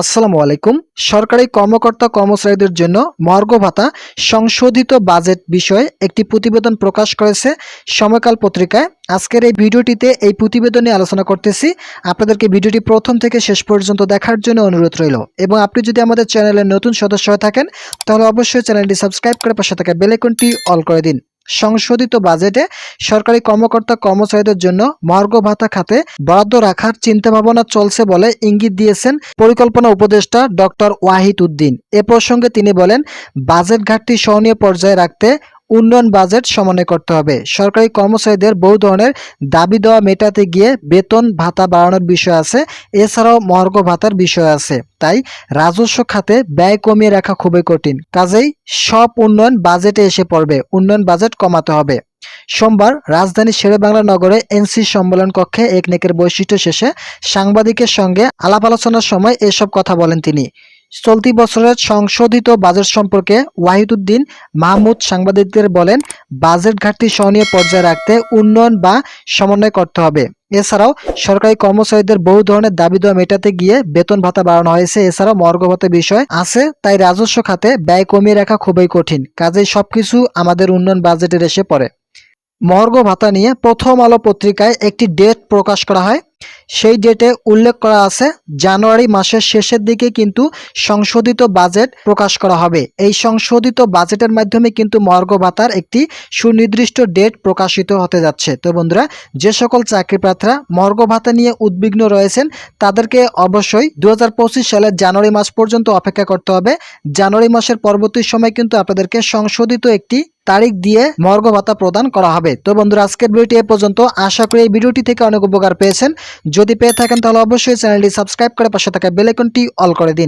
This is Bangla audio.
আসসালামু আলাইকুম। সরকারি কর্মকর্তা কর্মচারীদের জন্য মর্গ ভাতা সংশোধিত বাজেট বিষয়ে একটি প্রতিবেদন প্রকাশ করেছে সময়কাল পত্রিকায়। আজকের এই ভিডিওটিতে এই প্রতিবেদনে আলোচনা করতেছি। আপনাদেরকে ভিডিওটি প্রথম থেকে শেষ পর্যন্ত দেখার জন্য অনুরোধ রইল। এবং আপনি যদি আমাদের চ্যানেলের নতুন সদস্য হয়ে থাকেন, তাহলে অবশ্যই চ্যানেলটি সাবস্ক্রাইব করে পাশে থাকা বেলাইকনটি অল করে দিন। সংশোধিত বাজেটে সরকারি কর্মকর্তা কর্মচারীদের জন্য মর্গ ভাতা খাতে বরাদ্দ রাখার চিন্তাভাবনা চলছে বলে ইঙ্গিত দিয়েছেন পরিকল্পনা উপদেষ্টা ডক্টর ওয়াহিদ উদ্দিন। এ প্রসঙ্গে তিনি বলেন, বাজেট ঘাটতি সহনীয় পর্যায়ে রাখতে উন্নয়ন বাজেট সমন্বয় করতে হবে। সরকারি কর্মচারীদের বহু ধরনের দাবি দেওয়া মেটাতে গিয়ে বেতন, ভাতা বাড়ানোর বিষয় আছে, এছাড়াও মর্গ ভাতার বিষয় আছে। তাই রাজস্ব খাতে ব্যয় কমিয়ে রাখা খুবই কঠিন। কাজেই সব উন্নয়ন বাজেটে এসে পড়বে, উন্নয়ন বাজেট কমাতে হবে। সোমবার রাজধানীর শেরেবাংলা নগরে এনসি সম্মেলন কক্ষে একনেকের বৈশিষ্ট্য শেষে সাংবাদিকের সঙ্গে আলাপ আলোচনার সময় এসব কথা বলেন তিনি। চলতি বছরের সংশোধিত বাজেট সম্পর্কে ওয়াহিদুদ্দিন মাহমুদ সাংবাদিকদের বলেন, বাজেট ঘাটতি সহনীয় পর্যায়ে রাখতে উন্নয়ন বা সমন্বয় করতে হবে। এছাড়াও সরকারি কর্মচারীদের বহু ধরনের দাবি দেওয়া মেটাতে গিয়ে বেতন ভাতা বাড়ানো হয়েছে। এছাড়াও মর্গ ভাতা বিষয় আছে, তাই রাজস্ব খাতে ব্যয় কমিয়ে রাখা খুবই কঠিন। কাজেই সবকিছু আমাদের উন্নয়ন বাজেটের এসে পড়ে। মর্গ ভাতা নিয়ে প্রথম আলো পত্রিকায় একটি ডেট প্রকাশ করা হয়। সেই ডেটে উল্লেখ করা আছে, জানুয়ারি মাসের শেষের দিকে কিন্তু সংশোধিত বাজেট প্রকাশ করা হবে। এই সংশোধিত বাজেটের মাধ্যমে কিন্তু মর্গ ভাতার একটি সুনির্দিষ্ট ডেট প্রকাশিত হতে যাচ্ছে। তো বন্ধুরা, যে সকল চাকরি প্রার্থীরা মর্গ ভাতা নিয়ে উদ্বিগ্ন রয়েছেন, তাদেরকে অবশ্যই দু হাজার পঁচিশ সালের জানুয়ারি মাস পর্যন্ত অপেক্ষা করতে হবে। জানুয়ারি মাসের পরবর্তী সময় কিন্তু আপনাদেরকে সংশোধিত একটি তারিখ দিয়ে মর্গ ভাতা প্রদান করা হবে। তো বন্ধুরা, আজকের ভিডিওটি এ পর্যন্ত। আশা করি এই ভিডিওটি থেকে অনেক উপকার পেয়েছেন। যদি পেয়ে থাকেন তাহলে অবশ্যই চ্যানেলটি সাবস্ক্রাইব করে পাশে থাকা বেলাইকনটি অল করে দিন।